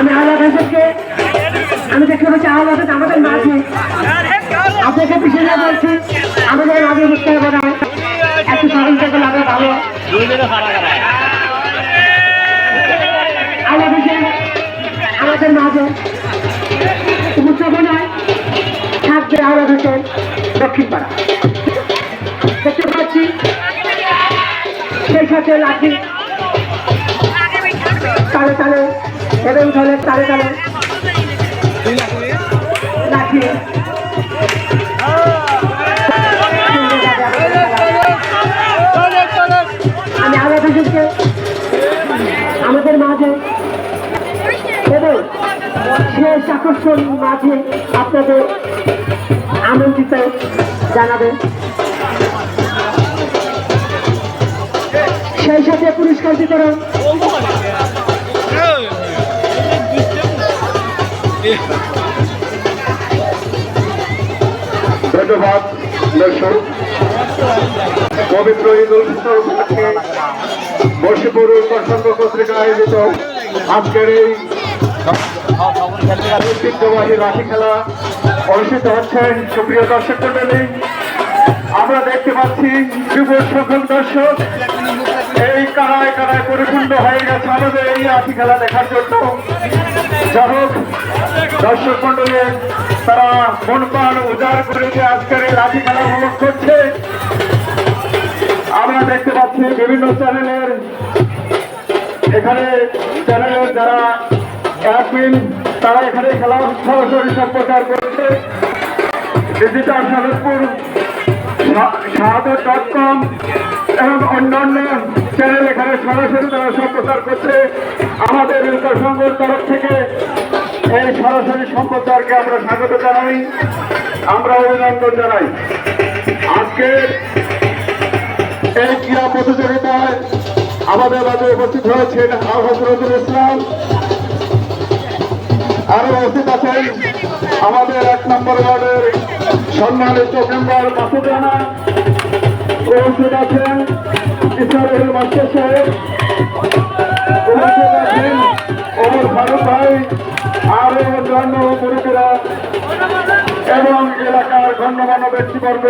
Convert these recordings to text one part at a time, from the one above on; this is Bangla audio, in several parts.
আমি আল্লাহ আমি দেখতে পাচ্ছি হোসেন আমাদের মাঝে। আপনাকে পিছনে বলছি আমাদের আগে বুঝতে হবে না। একটু সহযোগিতা করলে আমরা ভালো। আল্লাহ হোসেন আমাদের মাঝে। উপস্থাপনায় থাকবে আল্লাহ হোসেন দক্ষিণ পাড়া। দেখতে পাচ্ছি, সেই সাথে লাঠি। তালে তালে এবং ধরে তালে তালে। আমি আরও বিশেষকে আমাদের মাঝে এবং শেষ আকর্ষণ মাঝে আপনাদের আমন্ত্রিত জানাবেন সেই সাথে পুরস্কার বিতরণ ধন্যবাদ, দর্শক। পবিত্র ঈদ উল ফিতর উপলক্ষে পত্রিকা আয়োজিত আজকের এই ঐতিহ্যবাহী রাখি খেলা অনুষ্ঠিত হচ্ছে। সুপ্রিয় দর্শক মন্ডলী, আমরা দেখতে পাচ্ছি যুব সকল দর্শক। এই কারায় কারায় পরিপূর্ণ হয়ে গেছে আমাদের এই রাখি খেলা দেখার জন্য। যা হোক দর্শক মন্ডলী, তারা মন প্রাণ উজাড় করে যে আজকের এই লাঠি খেলা উপভোগ করছে, আমরা দেখতে পাচ্ছি বিভিন্ন চ্যানেলের, এখানে চ্যানেলের যারা অ্যাডমিন, তারা এখানে খেলা সরাসরি সম্প্রচার করছে। ডিজিটাল শাহাদত ডট কম এবং অন্যান্য চ্যানেল এখানে সরাসরি তারা সম্প্রচার করছে। আমাদের সংঘের তরফ থেকে এই সরাসরি সম্প্রচারকে আমরা স্বাগত জানাই, আমরা অভিনন্দন জানাই। আজকে এই ক্রীড়া প্রতিযোগিতায় আমাদের মাঝে উপস্থিত হয়েছেন আল হজরতুল ইসলাম। আরও উপস্থিত আছেন আমাদের এক নম্বর ওয়ার্ডের সম্মানিত মেম্বার মাসুদ রানা। উপস্থিত আছেন ইসরায়েল মাস্টার সাহেব। উপস্থিত আছেন ওমর ফারুক ভাই। অন্যান্য এবং এলাকার গণ্যমান্য ব্যক্তিবর্গ,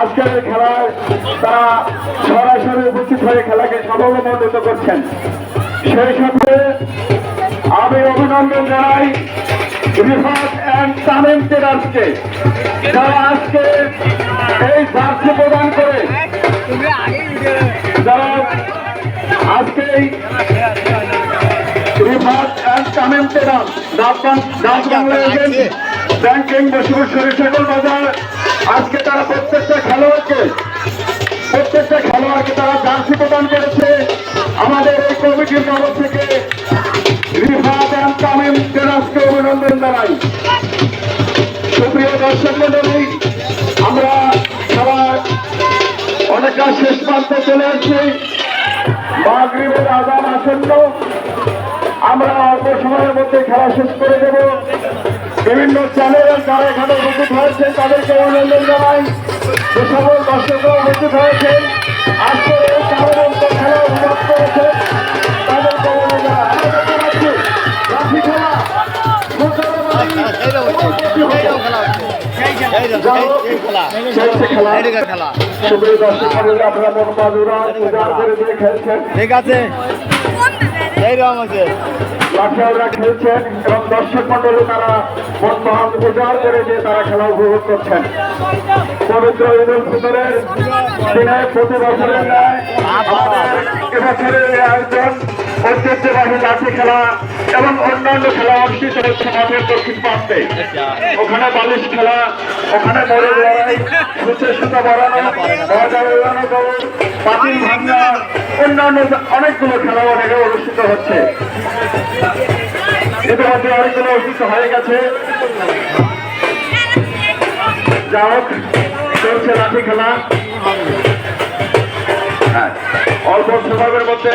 আজকের খেলায় তারা সরাসরি উপস্থিত হয়ে খেলাকে সাফল্যমণ্ডিত করছেন। সেই সাথে আমি অভিনন্দন জানাই রিফাত অ্যান্ড তামিম টেরাসকে যারা আজকে এই জার্সি প্রদান ডাক বাংলা ব্যাংকিং বসুর সকল বাজার আজকে তারা প্রত্যেকটা খেলোয়াড়কে প্রত্যেকটা খেলোয়াড়কে তারা জার্সি প্রদান করেছে। আমাদের এই কমিটির তরফ থেকে রিফাত অ্যান্ড তামিম টেরাসকে অভিনন্দন জানাই। সুপ্রিয় দর্শক মন্ডলী আমরা সবার অনেকটা শেষ প্রান্তে চলে আসছি। মাগরীবের আজান আসন্ন। আমরা অল্প সময়ের মধ্যে খেলা শেষ করে দেব বিভিন্ন চ্যানেলের যারা এখানে উপস্থিত হয়েছে তাদেরকে অভিনন্দন জানাই যে সকল দর্শকরা উপস্থিত হয়েছেন আজকে খেলা উপভোগ করেছে খেলা খেলা মন ঠিক আছে বাচ্চারা খেলছেন এবং দর্শক মন্ডলী তারা মন মহান উজাড় করে যে তারা খেলা উপভোগ করছেন। পবিত্র ঈদ উল ফিতরের দিনে প্রতি বছরের এবছরের আয়োজন ঐতিহ্যবাহী লাঠি খেলা এবং অন্যান্য খেলা অনুষ্ঠিত হচ্ছে মাঠের দক্ষিণ প্রান্তে। ওখানে বালিশ খেলা ওখানে মরের লড়াই সুচে সুতা বাড়ানো পাতিল ভাঙা অন্যান্য অনেকগুলো খেলা অনেকে অনুষ্ঠিত হচ্ছে। ইতিমধ্যে অনেকগুলো অনুষ্ঠিত হয়ে গেছে। যা হোক চলছে লাঠি খেলা। হ্যাঁ, অল্প সময়ের মধ্যে